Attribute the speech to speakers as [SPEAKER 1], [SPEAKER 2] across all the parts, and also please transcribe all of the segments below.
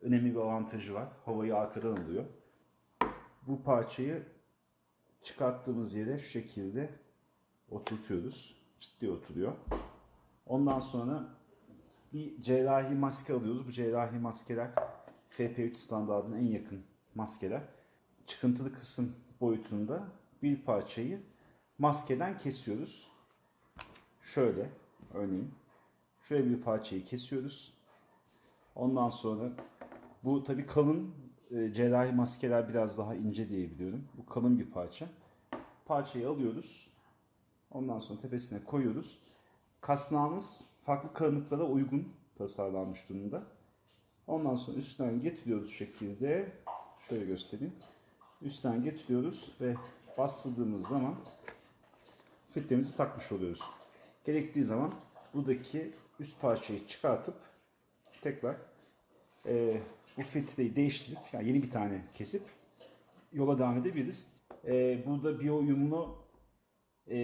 [SPEAKER 1] önemli bir avantajı var. Havayı arkadan alıyor. Bu parçayı çıkarttığımız yere şu şekilde oturtuyoruz. Ciddi oturuyor. Ondan sonra bir cerrahi maske alıyoruz. Bu cerrahi maskeler FP3 standartına en yakın maskeler. Çıkıntılı kısım boyutunda bir parçayı maskeden kesiyoruz. Şöyle örneğin şöyle bir parçayı kesiyoruz. Ondan sonra bu tabii kalın e, cerrahi maskeler biraz daha ince diye biliyorum. Bu kalın bir parça. Parçayı alıyoruz. Ondan sonra tepesine koyuyoruz. Kasnağımız farklı kalınlıklara uygun tasarlanmış durumda. Ondan sonra üstten getiriyoruz şekilde. Şöyle göstereyim. Üstten getiriyoruz ve bastırdığımız zaman filtremizi takmış oluyoruz. Gerektiği zaman buradaki üst parçayı çıkartıp tekrar e, bu filtreyi değiştirip yani yeni bir tane kesip yola devam edebiliriz. E, burada biyo uyumlu e,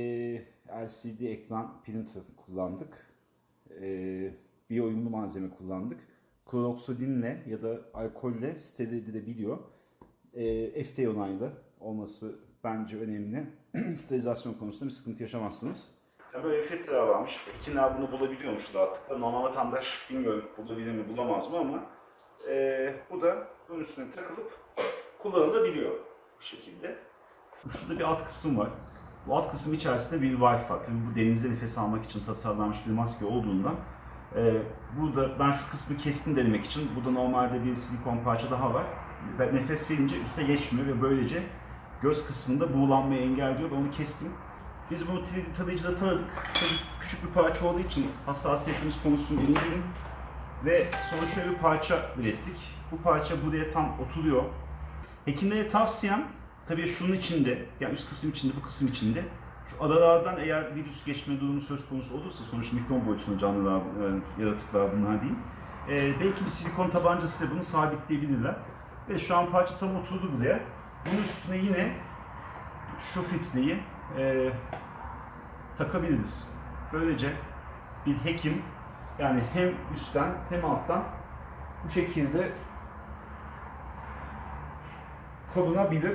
[SPEAKER 1] LCD ekran printer kullandık. E, biyo uyumlu malzeme kullandık. Kloroksodinle ya da alkolle steril edilebiliyor. E, FDA onaylı olması bence önemli. Sterilizasyon konusunda bir sıkıntı yaşamazsınız. Böyle bir filtreler varmış. Kimler bunu bulabiliyormuş rahatlıkla. Normal vatandaş bilmiyorum bulabilir mi bulamaz mı ama e, bu da bunun üstüne takılıp kullanılabiliyor bu şekilde. Şurada bir alt kısım var. Bu alt kısım içerisinde bir Wi-Fi. Tabii bu denizde nefes almak için tasarlanmış bir maske olduğundan e, burada ben şu kısmı kestim denemek için. Burada normalde bir silikon parça daha var. Ve nefes verince üste geçmiyor ve böylece göz kısmında buğulanmayı engelliyor. Ben onu kestim. Biz bunu 3D tarayıcıda taradık. Tabii küçük bir parça olduğu için hassasiyetimiz emin değilim. Ve sonra şöyle bir parça ürettik. Bu parça buraya tam oturuyor. Hekimlere tavsiyem tabii şunun içinde, yani üst kısım içinde, bu kısım içinde. Şu aralardan eğer virüs geçme durumu söz konusu olursa, sonuçta mikron boyutunda canlılar, e, yaratıklar bunlar değil. E, belki bir silikon tabancasıyla bunu sabitleyebilirler. Ve şu an parça tam oturdu buraya. Bunun üstüne yine şu filtreyi e, takabiliriz. Böylece bir hekim yani hem üstten hem alttan bu şekilde korunabilir.